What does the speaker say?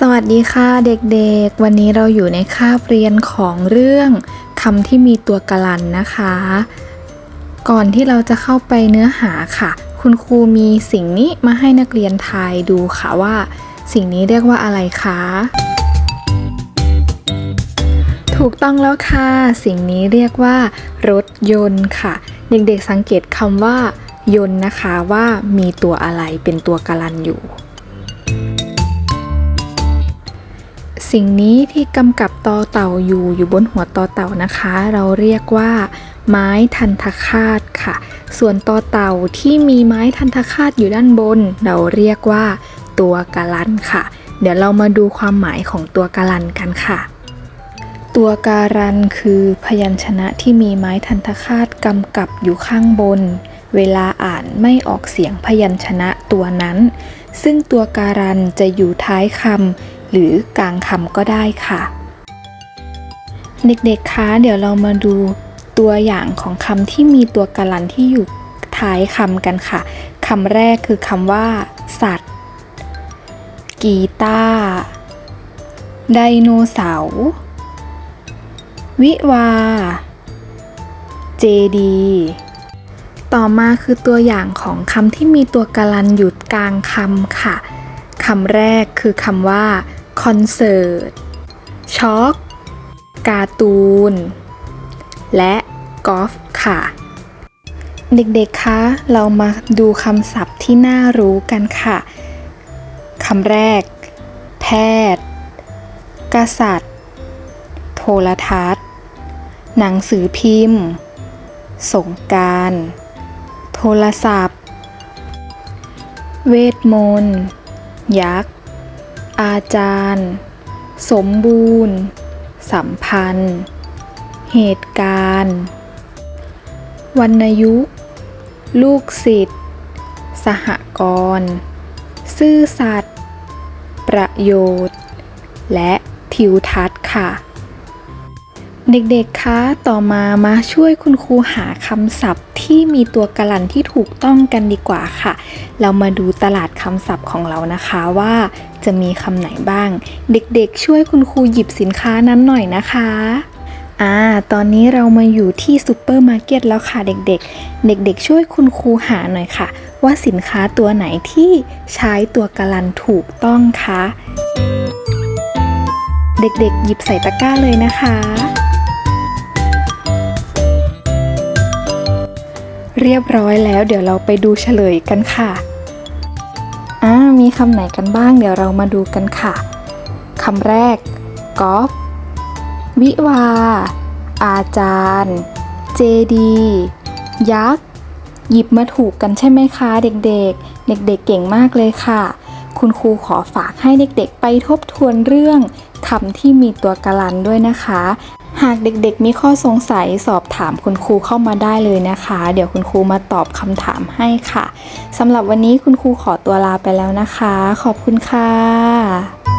สวัสดีค่ะเด็กๆ วันนี้เราอยู่ในคาบเรียนของเรื่องคำที่มีตัวกลันนะคะ ก่อนที่เราจะเข้าไปเนื้อหาค่ะ คุณครูมีสิ่งนี้มาให้นักเรียนทายดูค่ะว่า สิ่งนี้เรียกว่าอะไรคะ ถูกต้องแล้วค่ะ สิ่งนี้เรียกว่า รถยนต์ค่ะ เด็กๆสังเกตคำว่า ยนต์นะคะว่ามีตัวอะไรเป็นตัวกลันอยู่ สิ่งนี้ที่กำกับตอเต่าอยู่อยู่บนหัวตอเต่านะคะ เราเรียกว่า ไม้ทันทคาตค่ะ ส่วนตอเต่าที่มีไม้ทันทคาตอยู่ด้านบน เราเรียกว่า ตัวกาลันค่ะ เดี๋ยวเรามาดูความหมายของตัวกาลันกันค่ะ ตัวการันคือพยัญชนะที่มีไม้ทันทคาตกำกับอยู่ข้างบน เวลาอ่านไม่ออกเสียงพยัญชนะตัวนั้น ซึ่งตัวการันจะอยู่ท้ายคำ หรือกลางคำก็ได้ค่ะ เด็กๆคะเดี๋ยวเรามาดูตัวอย่างของคำที่มีตัวการันที่อยู่ท้ายคำกันค่ะคำแรกคือคำว่า สัตว์ กีตาร์ไดโนเสาร์วิวา เจดี ต่อมาคือตัวอย่างของคำที่มีตัวการันอยู่กลางคำค่ะคำแรกคือคำว่า คอนเสิร์ต ช็อกการ์ตูน และกอล์ฟค่ะ เด็กๆ คะ เรามาดูคำศัพท์ที่น่ารู้กันค่ะคำแรก แพทย์ กษัตริย์ โทรทัศน์ หนังสือพิมพ์ สงการ โทรศัพท์ เวทมนต์ ยักษ์ อาจารย์ สมบูรณ์ สัมพันธ์ เหตุการณ์ วรรณยุ ลูกศิษย์ สหกรณ์ ซื่อสัตย์ ประโยชน์ และทิวทัศน์ค่ะ เด็กๆ คะ ต่อมามาช่วยคุณครูหาคำศัพท์ที่มีตัวกลันที่ถูกต้องกันดีกว่าค่ะ เรามาดูตลาดคำศัพท์ของเรานะคะว่าจะมีคำไหนบ้าง เด็กๆ ช่วยคุณครูหยิบสินค้านั้นหน่อยนะคะอ่า ตอนนี้เรามาอยู่ที่ซูเปอร์มาร์เก็ตแล้วค่ะเด็กๆ เด็กๆ ช่วยคุณครูหาหน่อยค่ะ ว่าสินค้าตัวไหนที่ใช้ตัวกลันถูกต้องคะ เด็กๆ หยิบใส่ตะกร้าเลยนะคะ เรียบร้อยแล้ว เดี๋ยวเราไปดูเฉลยกันค่ะอ่ามีคำไหนกันบ้าง เดี๋ยวเรามาดูกันค่ะคำแรกกอล์ฟวิวา อาจารย์ เจดี ยักษ์ หยิบมาถูกกันใช่ไหมคะ เด็กๆ เด็กๆเก่งมากเลยค่ะ คุณครูขอฝากให้เด็กๆ ไปทบทวนเรื่องคำที่มีตัวกลันด้วยนะคะ หากเด็กๆ มีข้อสงสัยสอบถามคุณครูเข้ามาได้เลยนะคะ เดี๋ยวคุณครูมาตอบคำถามให้ค่ะสำหรับวันนี้คุณครูขอตัวลาไปแล้วนะคะ ขอบคุณค่ะ